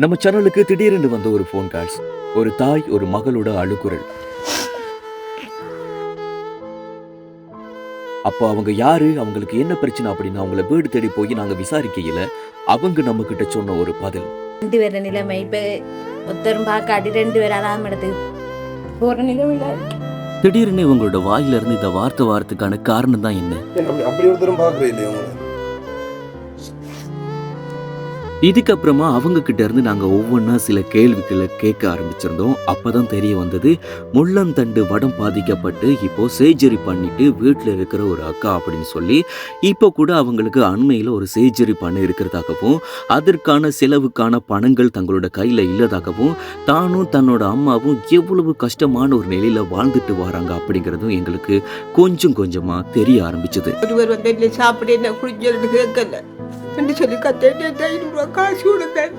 நம்ம சேனலுக்கு திடீரென்று வந்த ஒரு ஃபோன் கால்ஸ் ஒரு தாய் ஒரு மகளோட அழுகுரல். அப்போ அவங்க யாரு அவங்களுக்கு என்ன பிரச்சனை அப்படின்னு அவங்கள வீடு தேடி போய் நாங்க விசாரிக்கையில அவங்க நம்ம கிட்ட சொன்ன ஒரு பதில். ரெண்டு பேர நிலைமை இப்போ ஒருத்தரும் பார்க்காட்டி ரெண்டு பேர் அறாம இடத்துக்கு போகிற நிலைமையில திடீர்னு இவங்களோட வாயில இருந்து இந்த வார்த்தை வாரத்துக்கான காரணம் தான் என்ன அப்படி ஒருத்தரும் பார்க்குறேன் இல்லையா உங்களை. இதுக்கப்புறமா அவங்க கிட்ட இருந்து நாங்கள் ஒவ்வொன்றா சில கேள்விகளை கேட்க ஆரம்பிச்சிருந்தோம். அப்போ தான் தெரிய வந்தது முள்ளந்தண்டு வடம் பாதிக்கப்பட்டு இப்போ சர்ஜரி பண்ணிட்டு வீட்டில் இருக்கிற ஒரு அக்கா அப்படின்னு சொல்லி இப்போ கூட அவங்களுக்கு அண்மையில் ஒரு சர்ஜரி பண்ண இருக்கிறதாகவும் அதற்கான செலவுக்கான பணங்கள் தங்களோட கையில் இல்லதாகவும் தானும் தன்னோட அம்மாவும் எவ்வளவு கஷ்டமான ஒரு நிலையில் வாழ்ந்துட்டு வராங்க அப்படிங்கிறதும் எங்களுக்கு கொஞ்சம் கொஞ்சமாக தெரிய ஆரம்பிச்சது. ஒருவர் வந்து என்ன சாப்பிட என்ன குடிக்கிறது கேட்கல. என்று சொல்லி கத்தேன் ஐநூறு ரூபா காசு கொடுத்தேன்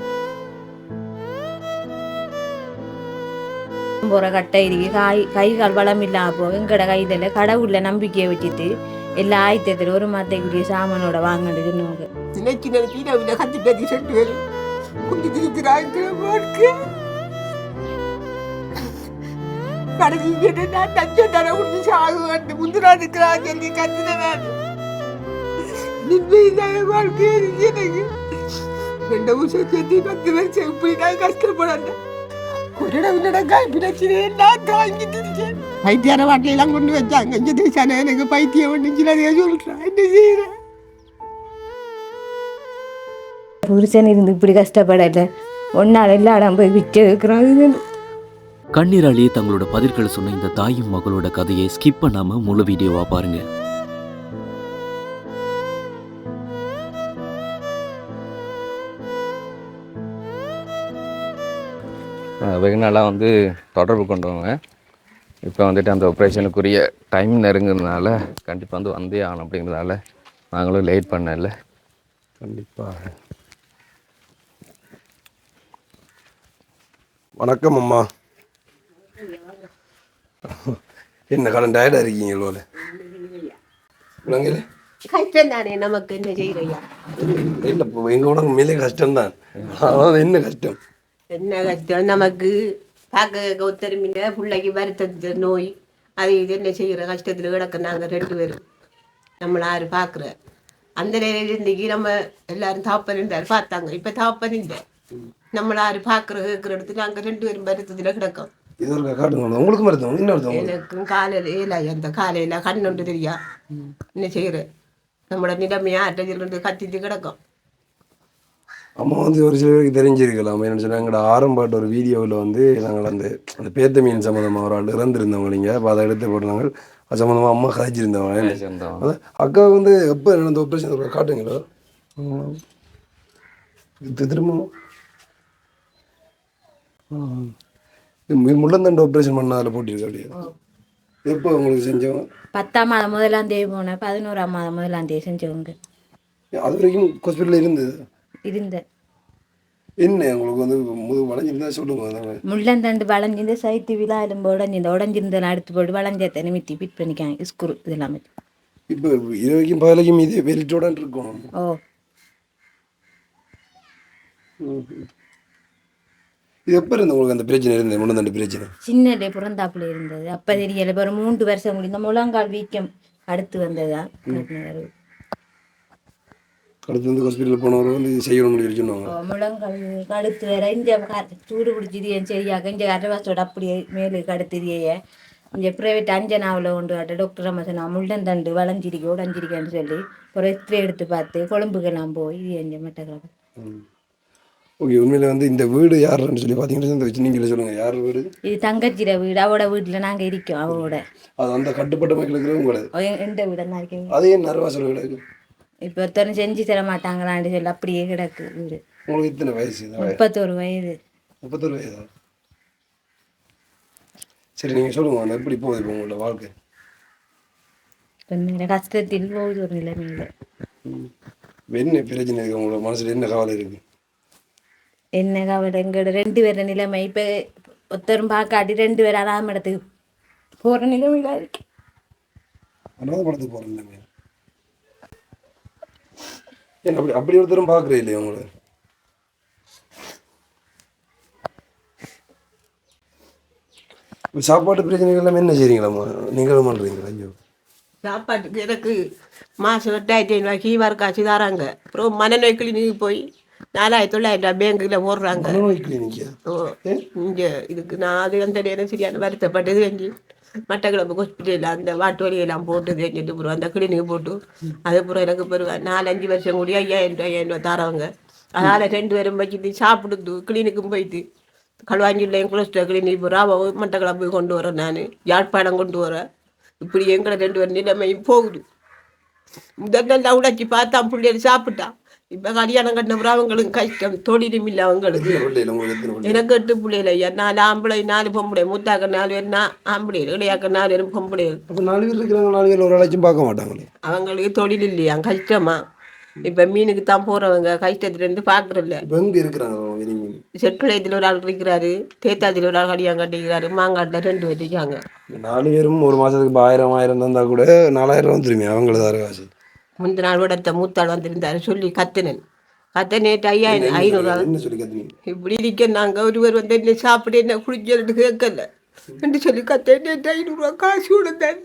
போகிற கட்டை இருக்கு காய் கை கால் வளம் இல்லாம போ எங்கட கையில கடவுள்ல நம்பிக்கையை வச்சுட்டு எல்லா ஆயத்தத்தில் ஒரு மாத்தைக்குரிய சாமானோட வாங்கிட்டு சொன்னவங்க நினைச்சு நான் இதை கத்தி பேசி ரெண்டு பேரும் கொஞ்சம் இருக்கிறாங்க கடைசி நான் தச்சம் தர சாகு வந்து முந்திரா இருக்கிறான் சொல்லி கத்துனேன் நிம்மதியான எனக்கு ரெண்டு வருஷம் சேர்த்து பத்து வருஷம் இப்படி நான் கஷ்டப்படாத ஒரு இடம் நடக்கா தாங்கி திரிச்சேன் பைத்தியார வாட்டையெல்லாம் கொண்டு வச்சாங்க இங்கே தேசான எனக்கு பைத்தியம் ஒன்று அதே சொல்கிறேன் என்ன செய்கிறேன் புருஷன் இருந்து இப்படி கஷ்டப்படல ஒன்னால் எல்லாம் போய் விட்டு இருக்கிறாங்க கண்ணீராலேயே தங்களோட பதில்களை சொன்ன இந்த தாயும் மகளோட கதையை ஸ்கிப் பண்ணாமல் முழு வீடியோவா பாருங்க. வெகு நாளாக வந்து தொடர்பு கொண்டவங்க. இப்போ வந்துட்டு அந்த ஆப்ரேஷனுக்குரிய டைம் நெருங்குறதுனால கண்டிப்பாக வந்து வந்தே ஆகணும் அப்படிங்கிறதால நாங்களும் லேட் பண்ணல. கண்டிப்பாக வணக்கம் அம்மா. என்ன கடன் டயர்டாக இருக்கீங்க கஷ்டம் தானே நமக்கு என்ன செய்யறையா இல்லை எங்கள் உடம்பு மேலே கஷ்டம்தான். அதாவது என்ன கஷ்டம்? என்ன கஷ்டம் நமக்கு பார்க்க ஒத்தருமிங்க பிள்ளைக்கு வருத்த நோய். அது இது என்ன செய்கிற கஷ்டத்தில் கிடக்க நாங்கள் ரெண்டு பேரும். நம்மளை யாரு பார்க்குற? அந்த நேரம் இருந்துக்கு நம்ம எல்லாரும் தாப்பன் இருந்தார் பார்த்தாங்க. இப்போ தாப்பன் இல்லை நம்மளை யாரு பார்க்குற கேட்குற இடத்துல நாங்கள் ரெண்டு பேரும் வருத்தத்தில் கிடக்கோம். இது ஒரு காட்டுங்க உங்களுக்கு மருத்துவம் எனக்கும் காலையில் ஏலா அந்த காலையில்? கண்ணுண்டு தெரியா? என்ன செய்கிற நம்மளோட நிலைமையா அட்டையிலிருந்து கத்திட்டு கிடக்கும். அம்மா வந்து ஒரு சில பேருக்கு தெரிஞ்சிருக்கலாம். என்ன சொன்னா எங்களோட ஆரம்பாட்ட ஒரு வீடியோவில் வந்து நாங்கள் அந்த அந்த பேத்த மீன் சம்மந்தமாக ஒரு ஆள் இறந்துருந்தவங்க நீங்கள் அப்போ அதை எடுத்து போட்டாங்க அது சம்மந்தமாக அம்மா கதைச்சிருந்தவங்க. சேர்ந்தோம் அதான் அக்கா வந்து எப்போ நடந்த ஆப்ரேஷன் காட்டுங்களா. திரும்ப. முள்ளந்தண்டு ஆப்ரேஷன் பண்ண அதில் போட்டிருக்கா அப்படியே. எப்போ உங்களுக்கு செஞ்சோம்? பத்தாம் மாதம் முதலாம் தேதி போனேன் பதினோராம் மாதம் முதலாம் தேதி செஞ்சவங்க. அது வரைக்கும் ஹாஸ்பிட்டலில் இருந்தது. இருந்த என்ன உங்களுக்கு வந்து முது வளைஞ்சிருந்தா சொல்லுங்க. முள்ளந்தண்டு வளைஞ்சிருந்து சைத்து விழா எலும்பு உடஞ்சிருந்த உடஞ்சிருந்த அடுத்து போட்டு வளைஞ்சத்தை நிமித்தி ஃபிட் பண்ணிக்காங்க. ஸ்க்ரூ இதெல்லாம். இப்போ இது வரைக்கும் பகலைக்கும் இதே வெளிச்சோட இருக்கும் ஓ. இது எப்போ இருந்து உங்களுக்கு அந்த பிரச்சனை இருந்தது? முள்ளந்தண்டு பிரச்சனை. சின்னலே புறந்தாப்புல இருந்தது. அப்போ தெரியல. ஒரு மூன்று வருஷம் முடிந்த முழங்கால் வீக்கம் அடுத்து வந்ததா? அடுத்து வந்து ஹாஸ்பிட்டல் போனவர் வந்து இது செய்யணும் முடியும் சொன்னாங்க. முழங்கால் கழுத்து வேற இந்த சூடு பிடிச்சது ஏன் சரியாக இங்கே அரவாசோட அப்படியே மேலே கடுத்துறியே இங்கே ப்ரைவேட் அஞ்சனாவில் கொண்டு வர டாக்டர் அம்மா சொன்னா முள்ளந்தண்டு வளைஞ்சிருக்க உடஞ்சிருக்கேன்னு சொல்லி ஒரு எக்ஸ்ரே எடுத்து பார்த்து கொழும்புக்கெல்லாம் போய் இது எங்க மட்டக்களப்பு ஓகே உண்மையில வந்து இந்த வீடு யாருன்னு சொல்லி பார்த்தீங்கன்னா இந்த நீங்களே சொல்லுங்கள் யார் வீடு? இது தங்கச்சிர வீடு அவட வீட்டில் நாங்கள் இருக்கோம் அவளோட. அது அந்த கட்டுப்பட்ட மக்களுக்கு உங்களது எந்த இருக்கீங்க? அதே நரவாசல் வீடு. இப்போ ஒருத்தரும் செஞ்சு தர மாட்டாங்களான்னு சொல்லி அப்படியே கிடக்கு வீடு. உங்களுக்கு இத்தனை வயசு? முப்பத்தோரு வயது. முப்பத்தொரு வயதா? சரி நீங்கள் சொல்லுங்க எப்படி போகுது இப்போ உங்களோட வாழ்க்கை? கொஞ்சம் கஷ்டத்தில் போகுது ஒரு நிலைமையில. என்ன பிரச்சனை இருக்கு? உங்களோட மனசுல என்ன கவலை இருக்கு? என்ன கவலை? எங்களோட ரெண்டு பேர நிலைமை. இப்போ ஒருத்தரும் பார்க்காட்டி ரெண்டு பேர் அறாம இடத்துக்கு போகிற நிலைமையில இருக்கு. அனாத படத்துக்கு போகிறேன் இல்லைங்க ஏன் அப்படி அப்படி ஒருத்தரும் பார்க்குறே இல்லையா உங்களை? சாப்பாட்டு பிரச்சனைகள் எல்லாம் என்ன செய்றீங்களா நீங்களும் பண்ணுறீங்களா ஐயோ. சாப்பாட்டுக்கு எனக்கு மாதம் எட்டாயிரத்தி ஐநூறு ஹீவார் காசு தராங்க. அப்புறம் மனநோய் கிளினிக்கு போய் நாலாயிரத்தி தொள்ளாயிரம் பேங்க்கில் போடுறாங்க. மனநோய் கிளினிக்கா? ஓ இங்கே இதுக்கு நான் அது அந்த நேரம் சரியான வருத்தப்பட்டது எங்கேயும் மட்டக்களப்பு ஹாஸ்பிட்டலில் அந்த வாட்டு வலியெல்லாம் போட்டு செஞ்சுட்டு போடுவோம் அந்த கிளினிக் போட்டு. அதுக்கப்புறம் எனக்கு பிறகு நாலஞ்சு வருஷம் கூடிய ஐயாயிரம் ரூபாய் ஐயாயிரம் ரூபாய் தரவங்க அதனால் ரெண்டு பேரும் வச்சுட்டு சாப்பிடுது கிளினிக்கும் போயிட்டு. களுவாஞ்சிலையும் குளஸ்டர் கிளினிக் போகிறேன் அவள் மட்டக்களப்பு கொண்டு வரேன் நான். யாழ்ப்பாணம் கொண்டு வரேன் இப்படி எங்களை ரெண்டு பேரும் நிலைமையும் போகுது. முதல்ல உடச்சி பார்த்தா பிள்ளைகள் சாப்பிட்டான் இப்போ கல்யாணம் கட்டின அவங்களுக்கு கஷ்டம். தொழிலும் இல்லை அவங்களுக்கு. எனக்கு எட்டு பிள்ளைகள். ஐயா நாலு ஆம்பளை நாலு பொம்பளை. மூத்தாக்க நாலு பேர் நான் ஆம்பளைகள். இளையாக்க நாலு பேரும் பொம்பளைகள். அப்போ நாலு பேர் இருக்கிறாங்க நாலு பேர் ஒரு ஆளாச்சும் பார்க்க மாட்டாங்களே? அவங்களுக்கு தொழில் இல்லையா? கஷ்டமா? இப்போ மீனுக்கு தான் போகிறவங்க கஷ்டத்துலேருந்து பார்க்குறதில்ல இப்போ எங்கே இருக்கிறாங்க வெளியே செட்குளயத்தில் ஒரு ஆள் இருக்கிறாரு தேத்தாத்தில் ஒரு ஆள் கடியாங்க கட்டிக்கிறாரு மாங்காட்டில் ரெண்டு பேர் இருக்காங்க. நாலு பேரும் ஒரு மாதத்துக்கு ஆயிரம் ஆயிரம் தந்தா கூட நாலாயிரம் ரூபா திரும்பி அவங்கள தர காசு. முந்தின நாள் விடத்த மூத்தாள் வந்திருந்தாரு. சொல்லி கத்துனேன். கத்த நேற்று சொல்லி கத்துனீங்க? இப்படி இருக்க நாங்கள் ஒருவர் வந்து என்ன சாப்பிட என்ன குடிச்சல்னு கேட்கல. என்று சொல்லி கத்த நேற்று ஐநூறுரூவா காசு கொடுத்தேன்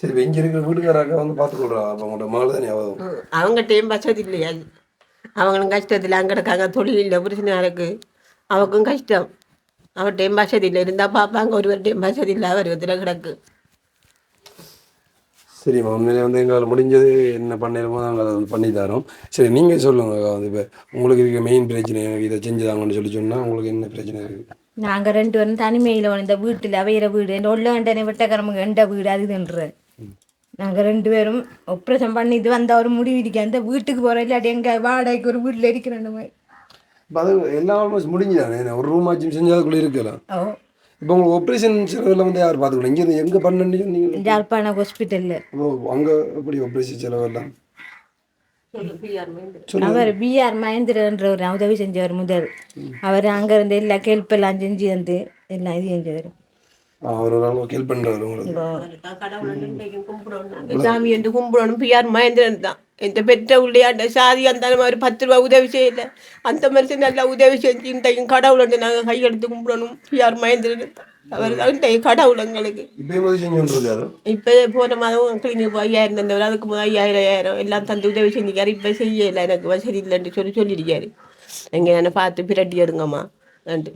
சரி இங்கே இருக்கிற வீட்டுக்காராக்க வந்து பார்த்துக்கொள்றா. அப்போ உங்களோட மகள் தானே அவங்ககிட்டயும் வசதி இல்லையா அவங்களும் கஷ்டத்தில் அங்கே இருக்காங்க தொழில் இல்லை பிரச்சனை இருக்கு. அவக்கும் கஷ்டம். அவர்கிட்டையும் வசதி இல்லை இருந்தால் பார்ப்பாங்க ஒருவர்கிட்டையும் வசதி இல்லை அவர் இதில் கிடக்கு? சரிம்மா உண்மையிலே வந்து எங்களால் முடிஞ்சது என்ன பண்ணிடுமோ நாங்கள் அதை பண்ணி தரோம். சரி நீங்கள் சொல்லுங்க வந்து இப்போ உங்களுக்கு இருக்க மெயின் பிரச்சனை எனக்கு இதை செஞ்சுதாங்கன்னு சொல்லி சொன்னால் உங்களுக்கு என்ன பிரச்சனை இருக்குது நாங்கள் ரெண்டு பேரும் தனிமையில் இந்த வீட்டில் அவையிற வீடு இந்த உள்ள வேண்டனே விட்டக்கிழமை எந்த வீடு அதுதுன்ற நாங்கள் ரெண்டு பேரும் ஆப்ரேஷன் பண்ணிட்டு வந்த ஒரு முடிவு இருக்கு. அந்த வீட்டுக்கு போகிறோம் இல்லாட்டி எங்கள் வாடகைக்கு ஒரு வீட்டில் இருக்கிற மாதிரி அது எல்லாம் ஆல்மோஸ்ட் முடிஞ்சுதானே? ஒரு ரூம் ஆச்சும் செஞ்சு அதுக்குள்ளே இருக்கலாம். இப்போ உங்களுக்கு ஆப்ரேஷன் செலவெல்லாம் வந்து யார் பார்த்துக்கலாம் இங்கே எங்கே பண்ணுன்னு சொன்னீங்க யாழ்ப்பாண ஹாஸ்பிட்டலில் ஓ அங்கே எப்படி ஆப்ரேஷன் செலவெல்லாம்? அவர் பிஆர் மகேந்திரன்ற ஒரு உதவி செஞ்சவர் முதல். அவர் அங்கேருந்து எல்லா கேள்ப்பெல்லாம் செஞ்சு வந்து எல்லாம் இது செஞ்சவர். அவர் ஒரு அளவுக்கு ஹெல்ப் பண்ணுறாரு உங்களுக்கு. சாமி என்று கும்பிடணும் பிஆர் மகேந்திரன் தான். எந்த பெற்ற உள்ளையாண்ட சாதி அந்த மாதிரி பத்து ரூபா உதவி செய்யல. அந்த மனுஷன் நல்லா உதவி செஞ்சு இன்றைக்கும் கடவுள் வந்து நாங்கள் கையெடுத்து கும்பிடணும் பிஆர் மகேந்திரன். அவர் தான் இன்றைக்கு கடவுள் எங்களுக்கு. இப்போ போன மாதம் கிளினிக் ஐயாயிரம் தந்தவர். அதுக்கு முதல் ஐயாயிரம் ஐயாயிரம் எல்லாம் தந்து உதவி செஞ்சுக்காரு இப்போ செய்யலை. எனக்கு வசதி இல்லைன்னு சொல்லி சொல்லியிருக்காரு எங்கே என்ன பார்த்து பிரட்டி எடுங்கம்மா. நன்றி.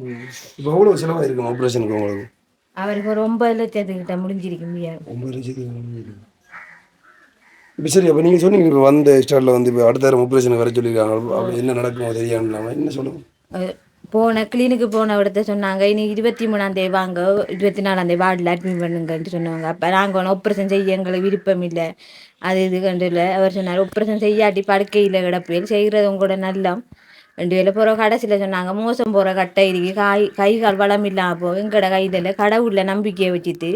இப்போ எவ்வளோ செலவாக இருக்கும் ஆப்ரேஷனுக்கு உங்களுக்கு? அவருக்கு ஒரு ஒன்பது லட்சத்துக்கிட்ட முடிஞ்சிருக்கு பிஆர் ஒன்பது லட்சத்துக்கு இப்போ சரி அப்போ நீங்கள் சொன்னீங்க இப்போ வந்த ஸ்டாரில் வந்து இப்போ அடுத்த ஆப்ரேஷனுக்கு வர சொல்லியிருக்காங்க என்ன நடக்கும் தெரியாமல் என்ன சொல்லுங்க? அஹ் போன கிளினிக்கு போன இடத்த சொன்னாங்க இனி இருபத்தி மூணாம் தேதி வாங்க இருபத்தி நாலாம் தேதி வார்டில் அட்மிட் பண்ணுங்கன்ட்டு சொன்னாங்க. அப்போ நாங்கள் ஆப்ரேஷன் செய்ய எங்களுக்கு விருப்பம் இல்லை. அது இது கண்டு இல்லை. அவர் சொன்னார் ஆப்ரேஷன் செய்யாட்டி படுக்கையில் கிடப்பேன் செய்கிறது உங்களோட நல்லம். ரெண்டு வேலை போகிற கடைசியில் சொன்னாங்க மோசம் போகிற கட்டை இருக்கு. காய் கை கால் வளம் இல்லாமல் போ. எங்கட கையில் கடவுளில் நம்பிக்கையை வச்சுட்டு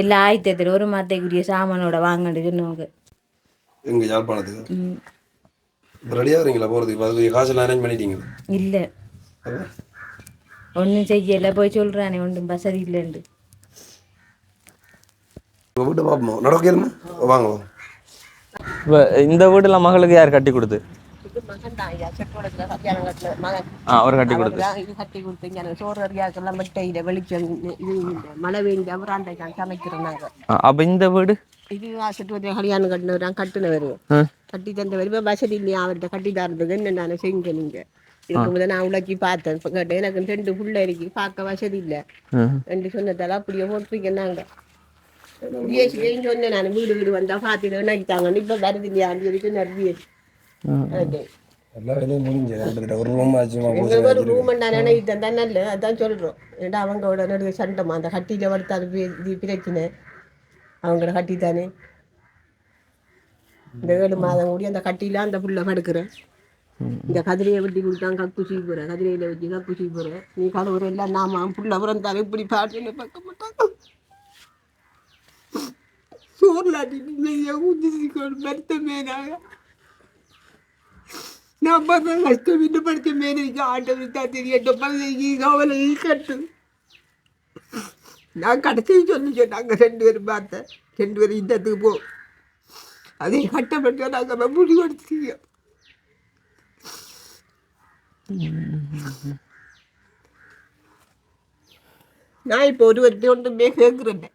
எல்லா ஆயத்தத்தில் ஒரு மாத்தைக்குரிய சாமானோட வாங்கன்னு சொன்னாங்க. எங்கே யாழ்ப்பாணத்துக்கு ரெடியாக வரீங்களா போகிறதுக்கு அதுக்கு காசெல்லாம் அரேஞ்ச் பண்ணிட்டீங்க இல்லை. ஒன்றும் செய்யலை. போய் சொல்கிறானே ஒன்றும் வசதி இல்லைண்டு வீட்டை பார்ப்போம். நடக்கணுமா வாங்க இப்போ இந்த வீடுலாம் மகளுக்கு யார் கட்டி கொடுத்து? மகன் தான் ஐயா செட்டோடத்துல கல்யாணம் கட்டின மகன் அவர் கட்டி கொடுத்து இது கட்டி கொடுத்தீங்க எனக்கு சோறு அறியாக்கெல்லாம் வெட்டையில வெளிச்சம் இது மழை பெய்ஞ்ச அவராண்டை நான் சமைக்கிறோம் நாங்கள் அப்போ இந்த வீடு இது செட்டு கல்யாணம் கட்டினவர் கட்டினவர் ஆ கட்டி தந்தவர் இப்போ வசதி இல்லையா அவர்கிட்ட கட்டி தரதுக்கு என்ன நான் செஞ்சேன் நீங்க இதுக்கு முதல்ல நான் உழைச்சி பார்த்தேன் கேட்டேன் எனக்கு ரெண்டு புள்ள இருக்கு பார்க்க வசதி இல்லை. ரெண்டு சொன்னதால அப்படியே போட்டுருக்கேன் நாங்க சொன்னேன் நான் வீடு வீடு வந்தா பார்த்துட்டு நினைத்தாங்கன்னு இப்போ வருது இல்லையா வரைக்கும் நர்பிஎஸ் எல்லா வேலையும் முடிஞ்சு கிட்டத்தட்ட ஒரு ரூம் ஆச்சு எங்களுக்கு ஒரு ரூம் நான் தான் நல்ல அதான் சொல்கிறோம் ஏன்னா அவங்களோட நடுவே சண்டைமா அந்த கட்டியில் வளர்த்து அது பி- இது பிரச்சனை அவங்கள கட்டித்தானே இந்த ஏழு மாதம் கூடி அந்த கட்டியில அந்த புள்ள படுக்கிறேன் இந்த கதிரையை வெட்டி கொடுத்தான் கக்குசி போகிற கதிரையில் வச்சு கக்குசி போகிற நீ கடவுள் எல்லாம் நாம புள்ள பிறந்தாலும் இப்படி பாட்டுன்னு பார்க்க மாட்டாங்க சோர்லாட்டி ஊற்றி நாங்கள் நான் பார்க்க கஷ்டம் இன்னும் படித்த மேனேஜ் ஆண்டவர் தான் தெரியட்டும் பதவிக்கு கவலை கட்டு நான் கடைசி சொல்லி சொன்னாங்க ரெண்டு பேரும் பார்த்தேன் ரெண்டு பேரும் இந்தத்துக்கு போ அதே கட்டப்பட்டு நாங்கள் முடிவு எடுத்துக்கீங்க நான் இப்போ ஒருவர்கிட்ட ஒன்றுமே கேட்குறேன்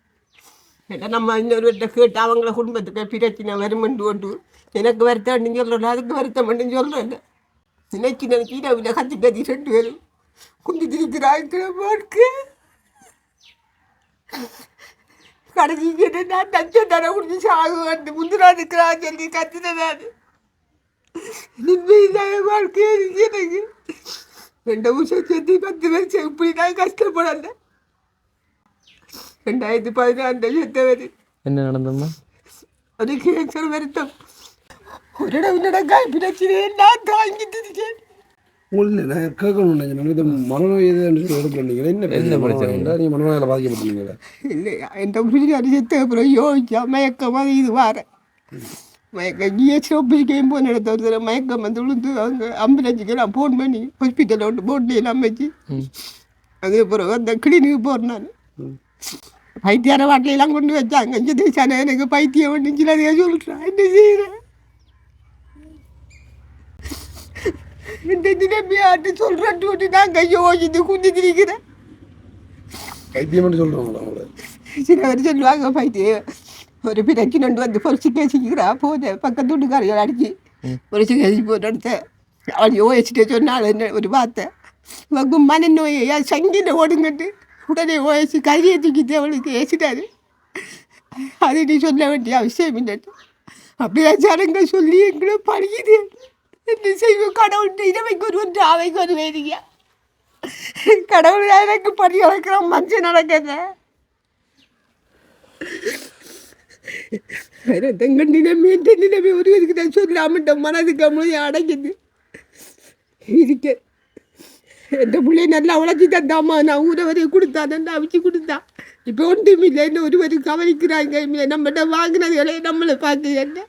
ஏன்னா நம்ம இன்னொருவர்கிட்ட கேட்டு அவங்கள குடும்பத்துக்கு பிரச்சனை வருமென்று கொண்டு எனக்கு வருத்தம் சொல்கிறேன் அதுக்கு வருத்தம் மட்டும் சொல்கிறேன் நினைச்சு நினைச்சு இரவில் கத்தி கத்தி ரெண்டு பேரும் குந்தி திரிக்கிறாங்க வாழ்க்கை கடைசி என்ன நான் தச்ச தர குடிச்சு சாகு வந்து முந்திரா இருக்கிறான்னு சொல்லி கத்தினேன் நான் நிம்மதியாக வாழ்க்கை இருக்கு எனக்கு. ரெண்டு வருஷம் சேர்த்து பத்து வருஷம் இப்படி தான் கஷ்டப்படல. ரெண்டாயிரத்தி பதினாறு செத்தவர். என்ன நடந்தம்மா? அது கேன்சர் வருத்தம். நடக்கா பிரச்சனையை நான் தாங்கிட்டு இருக்கேன் உங்களுக்கு கேட்கணும் நினைக்கிறேன் இது மனநோய் எதுன்னு சொல்லி எடுக்க நீங்கள் என்ன பிரச்சனை நீங்கள் மனநோயால் பாதிக்கப்பட்டீங்களா இல்லையா என் பிடிச்சி செத்த அப்புறம் யோசிச்சா மயக்கம் அது இது வார மயக்கம் ஜிஹெச் ஒப்பிரிக்கையும் போன இடத்த ஒரு தடவை மயக்கம் வந்து விழுந்து அவங்க ஆம்புலன்ஸுக்கு நான் ஃபோன் பண்ணி ஹாஸ்பிட்டலில் விட்டு போட்டு எல்லாம் வச்சு அது பிறகு அந்த கிளினிக்கு போகிறேன் நான் பைத்தியார வாட்டிலெல்லாம் கொண்டு வச்சாங்க எனக்கு பைத்தியம் சொல்கிறேன் என்ன செய்கிறேன் இந்த தினமையாட்டு சொல்கிறேன் சொல்லி நான் கையை ஓசித்து குந்தி திரிக்கிறேன் வைத்தியம்னு சொல்கிறோங்களா உங்களை சில பேர் சொல்லுவாங்க பைத்தியம் ஒரு பிரச்சனை வந்து பொறிச்சு கேசிக்கிறா போத பக்கத்து வீட்டுக்காரிகள் அடிச்சு பொறிச்சு கேசி போட்டு அவள் யோசிச்சுட்டு சொன்னாள் என்ன ஒரு வார்த்தை. இவங்க மனநோயை சங்கில ஓடுங்கட்டு உடனே ஓயச்சு கையை தூக்கிட்டு அவளுக்கு ஏசிட்டாரு. அது நீ சொல்ல வேண்டிய அவசியம் இல்லைட்டு அப்படியே ஜனங்க சொல்லி எங்களை பழிக்குது என்ன செய்வோம் கடவுள்? இனவைக்கு ஒரு ஒன்று அவைக்கு ஒரு வேதியா கடவுள் எனக்கு படி நடக்கிற மஞ்சள் நடக்குது தங்க நிலைமை எந்த நிலைமை ஒரு இதுக்கு நான் சொல்லாமட்ட மனதுக்கு அமைதி அடைக்குது இருக்க எந்த பிள்ளை நல்லா உழைச்சி தந்தாம்மா நான் ஊரை வரையும் கொடுத்தா நல்லா அவிச்சு கொடுத்தா இப்போ ஒன்றும் இல்லை என்ன ஒருவர் கவனிக்கிறாங்க இல்லை நம்மகிட்ட வாங்கினதுகளை நம்மளை பார்த்து என்ன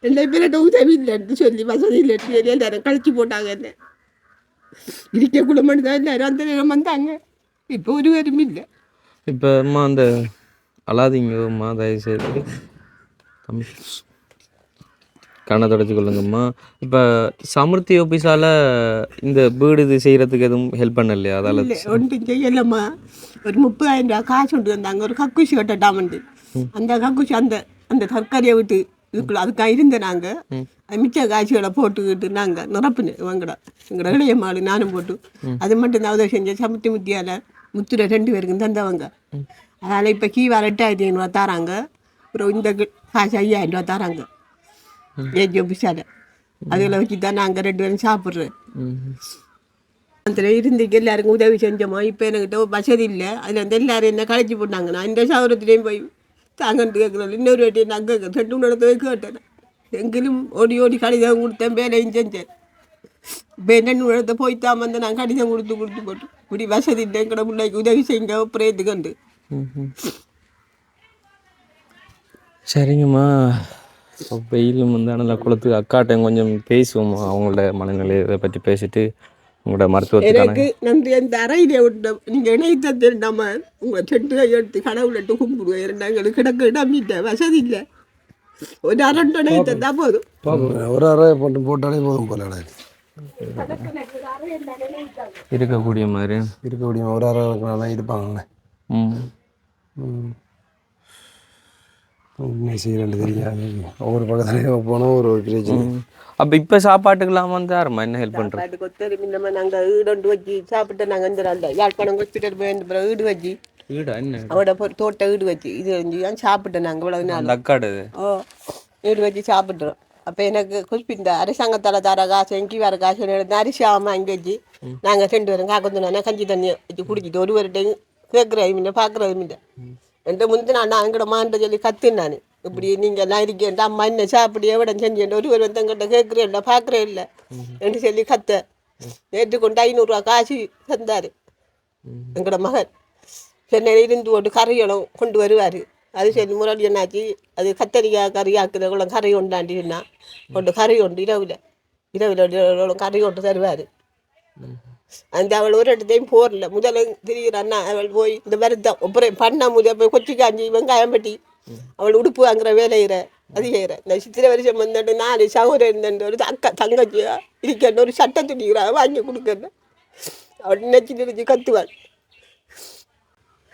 எல்லா பேர்கிட்ட உதவி இல்லைன்னு சொல்லி வசதி இல்லைன்னு எல்லாரும் கழிச்சு போட்டாங்க என்ன இருக்க குடும்பம் தான் எல்லாரும் அந்த நேரம் வந்தாங்க இப்போ ஒருவரும் இல்லை இப்போ அம்மா அந்த அழாதீங்கம்மா தயவு செய்து தமிழ் கண்ணை தொடச்சி கொள்ளுங்கம்மா. இப்போ சமுர்த்தி ஆஃபீஸால் இந்த வீடு இது செய்கிறதுக்கு எதுவும் ஹெல்ப் பண்ணலையா? அதால் இல்லை ஒன்றும் செய்யலம்மா. ஒரு முப்பதாயிரம் ரூபா காசு கொண்டு வந்தாங்க. ஒரு கக்கூசி கட்டட்டாமண்டு அந்த கக்கூசி அந்த அந்த தற்காரியை விட்டு இதுக்குள்ள அதுக்காக இருந்த நாங்கள் அது மிச்ச காய்ச்சிகளை போட்டுக்கிட்டு நாங்கள் நிரப்புனேன் இவங்கட எங்களோட இளைய மாடு நானும் போட்டு. அது மட்டும் தான் உதவி செஞ்ச சமுத்தி முத்தியால் முத்துரை ரெண்டு பேருக்கும் தந்தவங்க. அதனால் இப்போ கீவா ரெண்டாயிரத்தி ஐநூறுவா தராங்க. அப்புறம் இந்த காசு ஐயாயிரம் ரூபா தராங்க. ஏஜி ஆஃபீஸால் அதில் வச்சு தான் நாங்கள் ரெண்டு பேரும் சாப்பிட்றோம் அதில் இருந்துக்கு எல்லாருக்கும் உதவி செஞ்சோமா இப்போ என்கிட்ட வசதி இல்லை அதில் வந்து எல்லாரும் என்ன கழிச்சு போட்டாங்க நான் இந்த சௌரத்துலேயும் போய் தாங்கன்னு கேட்குறேன் இன்னொரு வாட்டி நான் கேட்க ரெண்டு மூணு இடத்துல கேட்டேன் எங்கிலும் ஓடி ஓடி கடிதம் கொடுத்தேன் வேலையும் செஞ்சேன் இப்போ ரெண்டு இடத்த போய் தான் வந்து நான் கடிதம் கொடுத்து கொடுத்து போட்டு இப்படி வசதி இல்லை எங்கட பிள்ளைக்கு உதவி செய்யுங்க அப்புறம் எதுக்கண்டு சரிங்கம்மா வெயிலும் வந்து நல்லா குளத்துக்கு அக்காட்டையும் கொஞ்சம் பேசுவோம்மா அவங்களோட மனநிலை இதை பற்றி பேசிட்டு உங்களோட மருத்துவத்துக்கான எனக்கு நன்றி. அந்த அறையிலே விட்ட நீங்கள் இணையத்தை நம்ம உங்கள் செட்டு எடுத்து கடவுள்கிட்ட கும்பிடுவோம் நாங்கள் கிடக்க இடமிட்ட வசதி இல்லை. ஒரு அரண்டு இணையத்தை தான் போதும். பார்ப்போம் ஒரு அறை போட்டு போட்டாலே போதும் போல இடம். இருக்கக்கூடிய மாதிரி. இருக்கக்கூடிய ஒரு அறை இருப்பாங்கண்ணே ம். ம். என்ன செய்யறது தெரியாது. ஒவ்வொரு பக்கத்துலேயும் போனால் ஒரு ஒரு பிரச்சனை அப்போ இப்போ சாப்பாட்டுக்கெல்லாம் வந்து யாரும்மா என்ன ஹெல்ப் பண்ணுறது ஒத்தரி நம்ம நாங்கள் ஈடொண்டு வச்சு சாப்பிட்டு நாங்கள் இந்த நாள் யாழ்ப்பாணம் ஹாஸ்பிட்டல் போய் பிறகு ஈடு வச்சு. வீடா? என்ன அவட தோட்ட ஈடு வச்சு. இது வந்து தான் சாப்பிட்டோம் நாங்கள் இவ்வளவு நாள்? அந்த அக்காடு. ஓ ஈடு வச்சு சாப்பிட்றோம் அப்போ எனக்கு குறிப்பிட்ட இந்த அரசாங்கத்தால் தர காசு எங்கி வர காசு எடுத்து அரிசி ஆமாம் வாங்கி வச்சு. நாங்கள் ரெண்டு பேரும் காக்கத்துனா கஞ்சி தண்ணி வச்சு குடிச்சிட்டு ஒரு ஒரு டைம் கேட்குறது இல்லை பார்க்குறது இல்லை. என்கிட்ட முந்தின அண்ணா எங்கட மாண்ட சொல்லி கத்துன் நான் இப்படி நீங்கள் எல்லாம் இருக்கேன் அம்மா என்ன சாப்பிடு எவ்வளோ செஞ்சேன் ஒரு ஒரு வந்து எங்கிட்ட கேட்குறேன் பார்க்குறேன் இல்லை என்று சொல்லி கத்த நேற்று கொண்டு ஐநூறுரூவா காசு தந்தார் எங்களோட மகன் சென்னையில் இருந்து போட்டு கறிகளும் கொண்டு வருவார் அது சரி முரளி என்னாச்சு அது கத்தரிக்காய் கறி ஆக்குறவங்களும் கறி கொண்டாண்டினா கொண்டு கறி உண்டு இரவில் இரவில் கறி கொண்டு தருவார் அந்த அவள் ஒரு இடத்தையும் போரல முதல்ல திரிகிற அண்ணா அவள் போய் இந்த வருத்தம் அப்புறம் பண்ண முதல் போய் கொச்சி காஞ்சி வெங்காயம் பட்டி அவள் உடுப்பு வாங்குற வேலையிற அது செய்கிற இந்த சித்திரை வருஷம் வந்துட்டு நாலு சகோதரர் இருந்த ஒரு அக்கா தங்கச்சியா இருக்கணும் ஒரு சட்டை துணிக்கிறா வாங்கி கொடுக்கணும் அவள் நினைச்சு நினைச்சு கத்துவாள்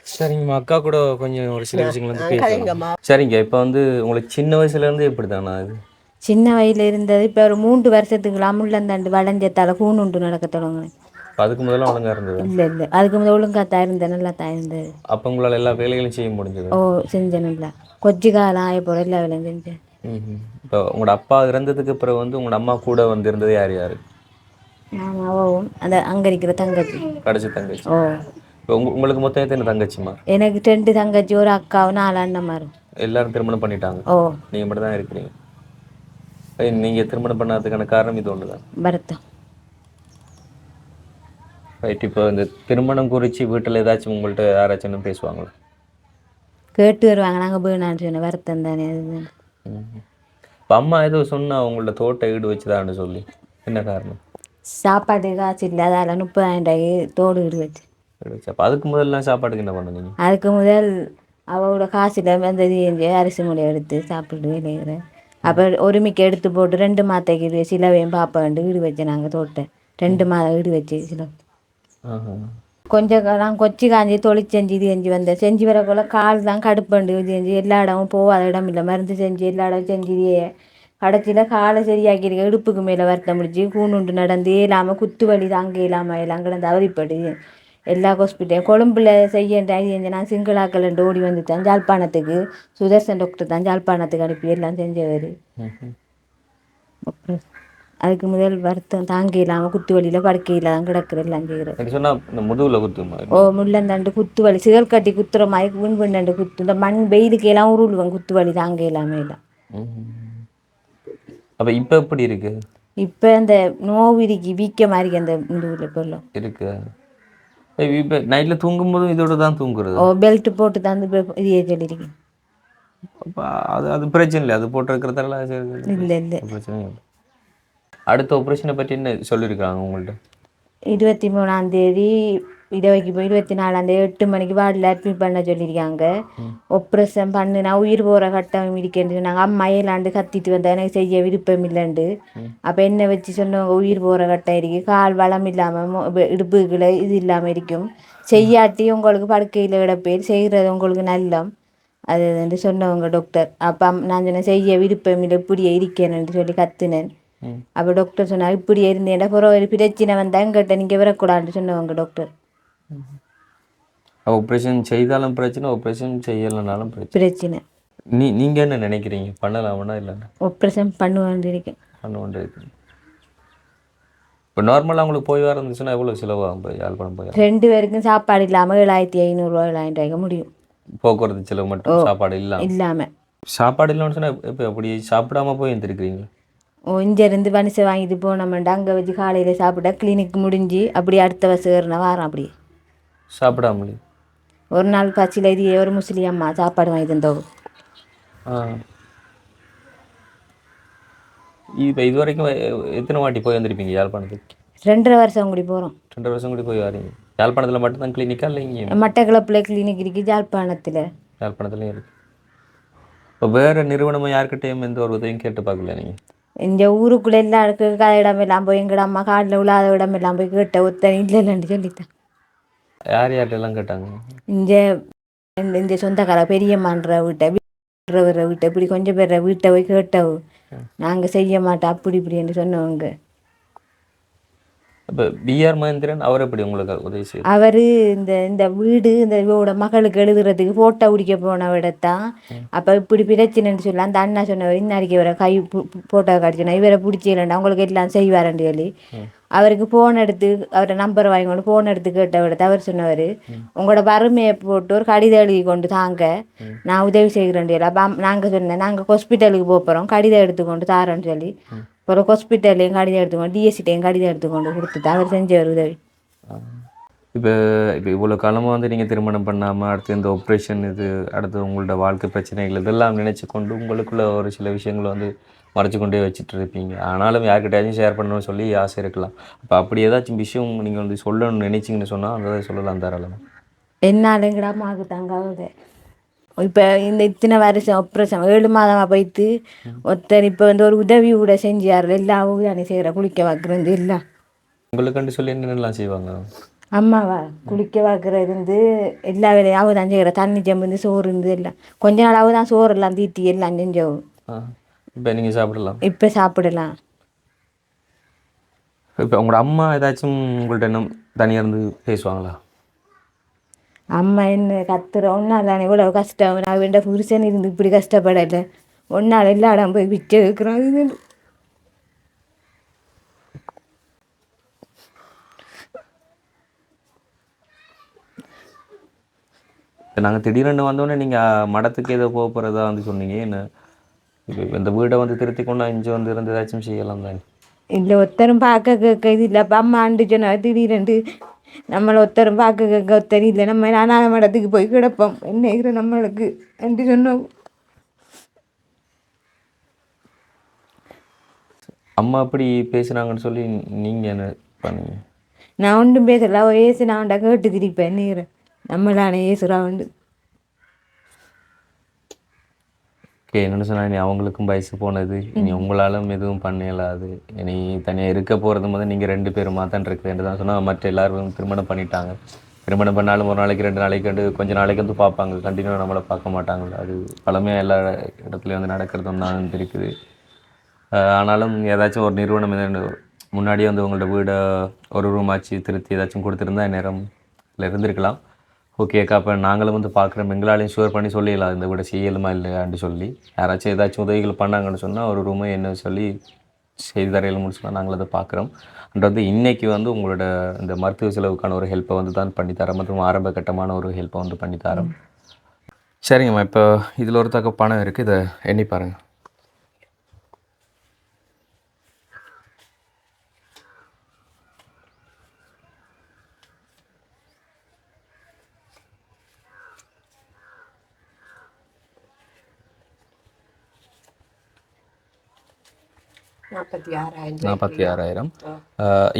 சரிங்கம்மா அக்கா கூட கொஞ்சம் ஒரு சில விஷயங்கள் வந்து சரிங்க இப்போ வந்து உங்களுக்கு சின்ன வயசுலேருந்து எப்படி தானா இது சின்ன வயதில் இருந்தது இப்போ ஒரு மூன்று வருஷத்துக்குலாம் முள்ளந்தாண்டு வளைஞ்சத்தால் கூணுண்டு நடக்க தொடங்கினேன் அதுக்கு முதல்ல ஒழுங்கா இருந்தது. இல்லை இல்லை. அதுக்கு முதல் ஒழுங்காக தான் இருந்தேன் நல்லா தான் இருந்தது அப்போ உங்களால் எல்லா வேலைகளையும் செய்ய முடிஞ்சது? ஓ செஞ்சேன் நல்லா கொச்சி காலம் ஆய போகிற எல்லா வேலையும் செஞ்சேன். இப்போ உங்களோட அப்பா இறந்ததுக்கு பிறகு வந்து உங்களோட அம்மா கூட வந்து இருந்தது யார்? யார் அவாவும் அந்த அங்கே இருக்கிற தங்கச்சி. கடைசி தங்கச்சி. ஓ. இப்போ உங்க உங்களுக்கு மொத்தம் எத்தனை தங்கச்சிம்மா? எனக்கு ரெண்டு தங்கச்சி ஒரு அக்காவும் நாலு அண்ணன்மாரும். எல்லாரும் திருமணம் பண்ணிட்டாங்க. ஓ. நீங்கள் மட்டும் தான் இருக்கிறீங்க. ஏய், நீங்க திருமணம் பண்ணதுக்கான காரணம் இது ஒன்று தான் பரத்தம் ரைட் இப்போ இந்த திருமணம் குறித்து வீட்டில் ஏதாச்சும் உங்கள்கிட்ட யாராச்சும் பேசுவாங்களா? கேட்டு வருவாங்க. நாங்கள் போயினான்னு சொன்னேன் வருத்தம் தானே இப்போ அம்மா ஏதோ சொன்னா உங்கள்ட்ட தோட்ட ஈடு வச்சுதான்னு சொல்லி என்ன காரணம்? சாப்பாடு காசு இல்லை அதால் முப்பதாயிரம் ரூபாய்க்கு தோடு வச்சு ஈடு வச்சு அப்போ அதுக்கு முதல்ல சாப்பாட்டுக்கு என்ன பண்ணுனீங்க அதுக்கு முதல் அவளோட காசில் அந்த இது செஞ்சு அரிசி மூடை எடுத்து சாப்பிட்டு விளையிறேன். அப்போ ஒருமிக்கு எடுத்து போட்டு ரெண்டு மாத்தைக்கு சிலவையும் பாப்பாண்டு வீடு வச்சேன் நாங்கள் தோட்டம் ரெண்டு மாதம் வீடு வச்சு சில. கொஞ்சம் நான் கொச்சி காஞ்சி தொழில் செஞ்சு இது செஞ்சு வந்தேன். செஞ்சு வரக்குள்ள கால் தான் கடுப்பண்டு இது செஞ்சு எல்லா இடமும் போகாத இடம் இல்லை. மருந்து செஞ்சு எல்லா இடம் செஞ்சு இதே கடைசியில் காலை சரியாக்கியிருக்க இடுப்புக்கு மேலே வருத்தம் முடிச்சு கூணுண்டு நடந்து இல்லாமல் குத்து வலி தாங்க இல்லாமல் எல்லாம் கிடந்து அவதிப்படு எல்லா ஹாஸ்பிட்டல் கொழும்புல செய்ய செஞ்சு. நான் சிங்களாக்கலண்டு ஓடி வந்துட்டேன். ஜாழ்ப்பாணத்துக்கு. சுதர்சன் டாக்டர் தான் ஜாழ்ப்பாணத்துக்கு அனுப்பி எல்லாம் செஞ்சவர். அப்புறம் அதுக்கு முதல் வருத்தம் தாங்க இல்லாமல் குத்து வலியில் படுக்கையில் தான் கிடக்குற எல்லாம் செய்கிறது இந்த குத்துமா ஓ முள்ளந்தாண்டு குத்து வலி சிகல் கட்டி குத்துற மாதிரி விண் விண்ணாண்டு குத்து. இந்த மண் வெயிலுக்கு எல்லாம் உருளுவேன் குத்து வலி தாங்க இல்லாமல் எல்லாம். அப்போ இப்போ எப்படி இருக்கு? இப்போ அந்த நோவிரிக்கு வீக்க மாதிரி அந்த முதுகுல இப்பெல்லாம் இருக்கு. இப்போ நைட்டில் தூங்கும்போதும் இதோட தான் தூங்குறது. ஓ பெல்ட் போட்டு தான் இதே சொல்லியிருக்கேன் அப்போ அது அது பிரச்சனை இல்லை. அது போட்டிருக்கிறதெல்லாம் இல்லை இல்லை. பிரச்சனை இல்லை. அடுத்த ஆப்ரேஷனை பற்றி என்ன சொல்லியிருக்காங்க உங்கள்கிட்ட இருபத்தி மூணாம் தேதி இரவைக்கு போய் இருபத்தி நாலாம் தேதி எட்டு மணிக்கு வார்டில் அட்மிட் பண்ண சொல்லியிருக்காங்க. ஒப்ரேஷன் பண்ணுனா உயிர் போகிற கட்டம் இருக்கேன்னு சொன்னாங்க. அம்மா ஏழாண்டு கத்திட்டு வந்தா எனக்கு செய்ய விருப்பம் இல்லைண்டு. அப்போ என்ன வச்சு சொன்னவங்க உயிர் போகிற கட்டம் இருக்கு. கால் வளம் இல்லாமல் இடுப்புகளை இது இல்லாமல் இருக்கும். செய்யாட்டி உங்களுக்கு படுக்கையில் கிடப்பேர் செய்கிறது உங்களுக்கு நல்லம். அது சொன்னவங்க டாக்டர் அப்போ நான் சொன்னேன் செய்ய விருப்பம் இல்லை இப்படியே இருக்கேன்னு சொல்லி கத்துனேன். அப்போ டாக்டர் சொன்னாங்க இப்படி இருந்தேன்டா பிறகு ஒரு பிரச்சனை வந்தால் எங்கிட்ட நீங்கள் வரக்கூடாதுன்னு சொன்னவங்க டாக்டர் ஆப்ரேஷன் செய்தாலும் பிரச்சனை ஆப்ரேஷன் செய்யலைனாலும் பிரச்சனை. பிரச்சனை. நீ நீங்கள் என்ன நினைக்கிறீங்க? பண்ணலாம்னா இல்லைன்னா ஆப்ரேஷன் பண்ணுவேன் இருக்கேன் பண்ண வேண்டியது இப்போ நார்மலாக உங்களுக்கு போய் வர இருந்துச்சுன்னா எவ்வளோ செலவாகும் போய் யாழ்ப்பாணம் போய்? ரெண்டு பேருக்கும் சாப்பாடு இல்லாமல் ஏழாயிரத்தி ஐநூறுரூவா ஏழாயிரம் ரூபாய்க்கு முடியும். போக்குவரத்து செலவு மட்டும் சாப்பாடு இல்லாமல் இல்லாமல் சாப்பாடு இல்லைன்னு சொன்னால் இப்போ அப்படி சாப்பிடாம போய் எழுந்திருக்கிறீங்க ஓ இங்கேருந்து பனிசை வாங்கிட்டு போனோம்டா அங்கே வச்சு காலையில் சாப்பிட்டா கிளினிக் முடிஞ்சு அப்படியே அடுத்த ஏறினா வாரம் அப்படியே. சாப்பிடாமலே. ஒரு நாள் பச்சியில் இது ஒரு முஸ்லீம் அம்மா சாப்பாடு வாங்கி தந்தோம் ஆ. இப்போ இது வரைக்கும் எத்தனை வாட்டி போய் வந்திருப்பீங்க யாழ்ப்பாணத்துக்கு? ரெண்டரை வருஷம் கூடி போகிறோம் ரெண்டு வருஷம் கூட போய் வரீங்க. யாழ்ப்பாணத்தில் மட்டும்தான் கிளினிக்கா இல்லை இங்கே மட்டக்களப்பில் கிளினிக் இருக்குது ஜாழ்ப்பாணத்தில் யாழ்ப்பாணத்துலேயும் இருக்கு. இப்போ வேறு நிறுவனமும் யார்கிட்டயும் எந்த ஒரு உதவியும் கேட்டு பார்க்கல நீங்கள் இந்த ஊருக்குள்ள எல்லாம் இருக்கு இடமெல்லாம் போய் எங்கட அம்மா காட்டில் விழாத இடமெல்லாம் போய் கேட்ட ஒருத்தன் இல்லை இல்லைன்னு சொல்லித்தான் யார் யார்கிட்டலாம் கேட்டாங்க இந்த இந்த- சொந்தக்கார பெரியம்மான்ற வீட்டை வீட்டை இப்படி கொஞ்சம் பேர் வீட்டை போய் கேட்டவு நாங்கள் செய்ய மாட்டோம் அப்படி இப்படின்னு சொன்னவங்க இப்போ பிஆர் மகேந்திரன் அவர் எப்படி உங்களுக்கு உதவி செய்ய அவர் இந்த இந்த வீடு இந்த இவரோட மகளுக்கு எழுதுறதுக்கு ஃபோட்டோ பிடிக்க போன விடத்தான் அப்போ இப்படி பிரச்சனைன்னு சொல்லி அந்த அண்ணா சொன்னவர் இன்னாரிக்கு இவரை கை ஃபோட்டோ காட்டிச்சோன்னா இவரை பிடிச்சிடலண்டா உங்களுக்கு எல்லாம் செய்வாரன்னு சொல்லி. அவருக்கு ஃபோன் எடுத்து அவரை நம்பர் வாங்கி கொண்டு ஃபோன் எடுத்து கேட்ட விடத்த அவர் சொன்னவர். உங்களோட வறுமையை போட்டு ஒரு கடிதம் எழுதி கொண்டு தாங்க. நான் உதவி செய்கிறேன் அப்போ நாங்கள் சொன்னேன் நாங்கள் ஹாஸ்பிட்டலுக்கு போகிறோம் கடிதம் எடுத்துக்கொண்டு தாரோன்னு சொல்லி. அப்புறம் ஹாஸ்பிட்டல்லையும் கடிதம் எடுத்துக்கொண்டு டிஎஸ்சிட்டையும் கடிதம் எடுத்துக்கொண்டு கொடுத்துட்டு அவர் செஞ்சவர் உதவி. இப்போ இப்போ இவ்வளோ காலமாக வந்து நீங்கள் திருமணம் பண்ணாமல் அடுத்து இந்த ஆப்ரேஷன் இது அடுத்து உங்களோட வாழ்க்கை பிரச்சனைகள் இதெல்லாம் நினச்சி கொண்டு உங்களுக்குள்ள ஒரு சில விஷயங்களை வந்து மறைச்சு கொண்டே வச்சுட்டு இருப்பீங்க. ஆனாலும் யார்கிட்டயாச்சும் ஷேர் பண்ணணும்னு சொல்லி ஆசை இருக்கலாம். அப்போ அப்படி ஏதாச்சும் விஷயம் நீங்கள் வந்து சொல்லணும்னு நினைச்சிங்கன்னு சொன்னால் அந்த சொல்லலாம் தாராளமாக என்னாலுங்கடா மாக்கு தங்காவது இப்போ இந்த இத்தனை வருஷம் ஆப்ரேஷன் ஏழு மாதமாக போயிட்டு ஒருத்தர் இப்போ வந்து ஒரு உதவி கூட செஞ்சார். எல்லா உதவி செய்கிற குளிக்க வைக்கிறது எல்லாம் உங்களுக்குன்னு சொல்லி என்னென்னலாம் செய்வாங்க? அம்மாவா குளிக்க பார்க்குறது இருந்து எல்லா வேலையும் அவ தான் செய்கிற தண்ணி செம்பு சோறு இருந்து எல்லாம். கொஞ்ச நாள் அவ தான் சோறு எல்லாம் தீட்டி எல்லாம் செஞ்சவும் ஆ இப்போ நீங்கள் சாப்பிடலாம். இப்போ சாப்பிடலாம். இப்போ உங்களோட அம்மா ஏதாச்சும் உங்கள்ட்ட இன்னும் தனியாக இருந்து பேசுவாங்களா? அம்மா என்ன கத்துற? ஒன்றால் தானே இவ்வளோ கஷ்டம். நான் வேண்ட புருஷன் இருந்து இப்படி கஷ்டப்படலை. ஒன்றால் எல்லா இடம் போய் விற்று வைக்கிறோம் இது. நாங்கள் திடீர்னு வந்தோடனே நீங்கள் மடத்துக்கு ஏதோ போக போகிறதா வந்து சொன்னீங்க. என்ன? இந்த வீடை வந்து திருத்தி கொண்டு இங்கே வந்து இருந்து ஏதாச்சும் செய்யலாம் தானே இல்லை ஒருத்தரும் பார்க்க கேட்க இது இல்லை. அப்போ அம்மா ஆண்டு சொன்னா திடீரெண்டு நம்மளை ஒருத்தரும் பார்க்க கேட்க ஒருத்தர் இல்லை நம்ம அநாத மடத்துக்கு போய் கிடப்போம். என்ன நம்மளுக்கு? என்று சொன்னோம். அம்மா அப்படி பேசுனாங்கன்னு சொல்லி நீங்கள் என்ன பண்ணீங்க? நான் ஒன்றும் பேசல. அவள் ஏசு நான் உண்டா கேட்டு திரிப்பேன் நம்மளான ஏசுறா உண்டு ஓகே என்னென்னு சொன்னா இனி அவங்களுக்கும் வயசு போனது இனி உங்களாலும் எதுவும் பண்ண இயலாது. இனி தனியாக இருக்க போகிறது முதல் நீங்கள் ரெண்டு பேருமா தான் இருக்குதுன்னு தான் சொன்னால் மற்ற எல்லாரும் திருமணம் பண்ணிட்டாங்க. திருமணம் பண்ணாலும் ஒரு நாளைக்கு ரெண்டு நாளைக்கு ரெண்டு கொஞ்ச நாளைக்கு வந்து பார்ப்பாங்க. கண்டினியூ நம்மளை பார்க்க மாட்டாங்க அது பழமையாக எல்லா இடத்துலையும் வந்து நடக்கிறதும் தான் இருக்குது ஆனாலும் ஏதாச்சும் ஒரு நிறுவனம் முன்னாடியே வந்து உங்களோட வீடை ஒரு ரூம் ஆச்சு திருத்தி ஏதாச்சும் கொடுத்துருந்தா நேரம் இருந்திருக்கலாம். ஓகேக்கா அப்போ நாங்களும் வந்து பார்க்குறோம். எங்களாலையும் ஷுவர் பண்ணி சொல்லிடலாம். இந்த விட செய்யலுமா இல்லையான்னு சொல்லி. யாராச்சும் ஏதாச்சும் உதவிகள் பண்ணாங்கன்னு சொன்னால் ஒரு ரூமை என்ன சொல்லி செய்தி தரையில் முடிச்சுனா நாங்கள் அதை பார்க்குறோம். அண்ட் வந்து இன்றைக்கி வந்து உங்களோட இந்த மருத்துவ செலவுக்கான ஒரு ஹெல்ப்பை வந்து தான் பண்ணித்தரோம் மற்றும் ஆரம்ப கட்டமான ஒரு ஹெல்ப்பை வந்து பண்ணித்தரோம் சரிங்கம்மா இப்போ இதில் ஒரு தக்க பணம் இருக்குது இதை எண்ணி பாருங்கள் நாற்பத்தி ஆறாயிரம் நாற்பத்தி ஆறாயிரம்.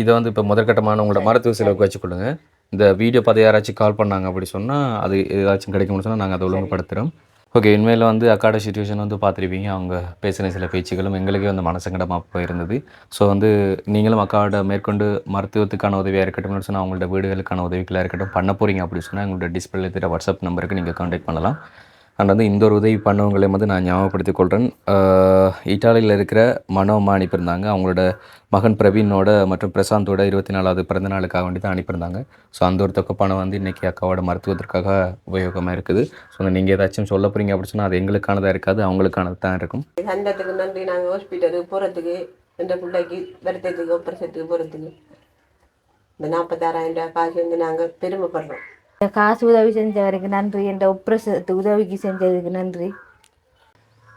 இதை வந்து இப்போ முதற்கட்டமான உங்களோட மருத்துவ செலவுக்கு வச்சுக்கொள்ளுங்க. இந்த வீடியோ பார்த்து யாராச்சும் கால் பண்ணாங்க அப்படி சொன்னால் அது ஏதாச்சும் கிடைக்கும்னு சொன்னால் நாங்கள் அதை ஒழுங்குபடுத்துகிறோம் ஓகே இனிமேல் வந்து அக்காட சுச்சுவேஷன் வந்து பார்த்துருப்பீங்க. அவங்க பேசின சில பேச்சுகளும் எங்களுக்கே வந்து மனசங்கடமாக போயிருந்தது. ஸோ வந்து நீங்களும் அக்காவோட மேற்கொண்டு மருத்துவத்துக்கான உதவியாக இருக்கட்டும் சொன்னால் அவங்களோட வீடுகளுக்கான உதவிகளாக இருக்கட்டும் பண்ண போகிறீங்க அப்படி சொன்னால் எங்களோட டிஸ்பிளே வாட்ஸ்அப் நம்பருக்கு நீங்கள் காண்டாக்ட் பண்ணலாம். அண்ட் வந்து இந்த ஒரு உதவி பண்ணவங்களையும் வந்து நான் ஞாபகப்படுத்திக் கொள்கிறேன் இட்டாலியில் இருக்கிற மனோமா அனுப்பியிருந்தாங்க. அவங்களோட மகன் பிரவீனோட மற்றும் பிரசாந்தோட இருபத்தி நாலாவது பிறந்த நாளுக்காக வேண்டி தான் அனுப்பியிருந்தாங்க. ஸோ அந்த ஒரு தொகை பணம் வந்து இன்றைக்கி அக்காவோட மருத்துவத்திற்காக உபயோகமாக இருக்குது. ஸோ நீங்கள் ஏதாச்சும் சொல்ல போகிறீங்க அப்படி சொன்னால் அது எங்களுக்கானதாக இருக்காது அவங்களுக்கானது தான் இருக்கும். சந்தத்துக்கு நன்றி. நாங்கள் ஹாஸ்பிட்டலுக்கு போகிறதுக்கு இந்த பிள்ளைக்கு வருத்தத்துக்கு ஆப்ரேஷத்துக்கு போகிறதுக்கு இந்த நாற்பத்தாறாயிரம் ரூபாய் காசு வந்து நாங்கள் பெருமைப்படுறோம். இந்த காசு உதவி செஞ்சவருக்கு நன்றி என்ற ஒப்ரசத்து உதவிக்கு செஞ்சதுக்கு நன்றி.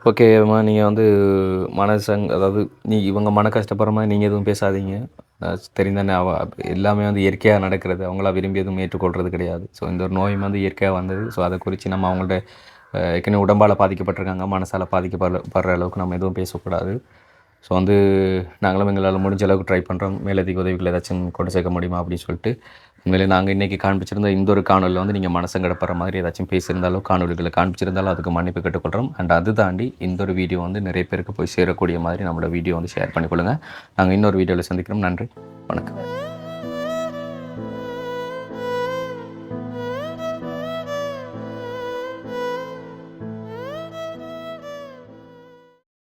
ஓகேம்மா நீங்கள் வந்து மனசங் அதாவது நீ இவங்க மன கஷ்டப்படுற மாதிரி நீங்கள் எதுவும் பேசாதீங்க. தெரிந்தானே அவ எல்லாமே வந்து இயற்கையாக நடக்கிறது. அவங்களா விரும்பி எதுவும் ஏற்றுக்கொள்கிறது கிடையாது. ஸோ இந்த ஒரு நோய் வந்து இயற்கையாக வந்தது. ஸோ அதை குறித்து நம்ம அவங்கள்ட்ட ஏற்கனவே உடம்பால் பாதிக்கப்பட்டிருக்காங்க. மனசால் பாதிக்கப்படுற படுற அளவுக்கு நம்ம எதுவும் பேசக்கூடாது. ஸோ வந்து நாங்களும் எங்களால் முடிஞ்ச அளவுக்கு ட்ரை பண்ணுறோம் மேலதிக உதவிகள் ஏதாச்சும் கொண்டு சேர்க்க முடியுமா அப்படின்னு சொல்லிட்டு. உண்மையிலே நாங்கள் இன்றைக்கி காண்பிச்சிருந்த இந்த ஒரு காணொலியில் வந்து நீங்கள் மனசங்கடப்படுற மாதிரி ஏதாச்சும் பேசியிருந்தாலோ காணொலிகளை காண்பிச்சிருந்தாலும் அதுக்கு மன்னிப்பு கேட்டுக்கொள்கிறோம் அண்ட் அது தாண்டி இந்த ஒரு வீடியோ வந்து நிறைய பேருக்கு போய் சேரக்கூடிய மாதிரி நம்மளோட வீடியோ வந்து ஷேர் பண்ணிக்கொள்ளுங்கள் நாங்கள் இன்னொரு வீடியோவில் சந்திக்கிறோம். நன்றி. வணக்கம்.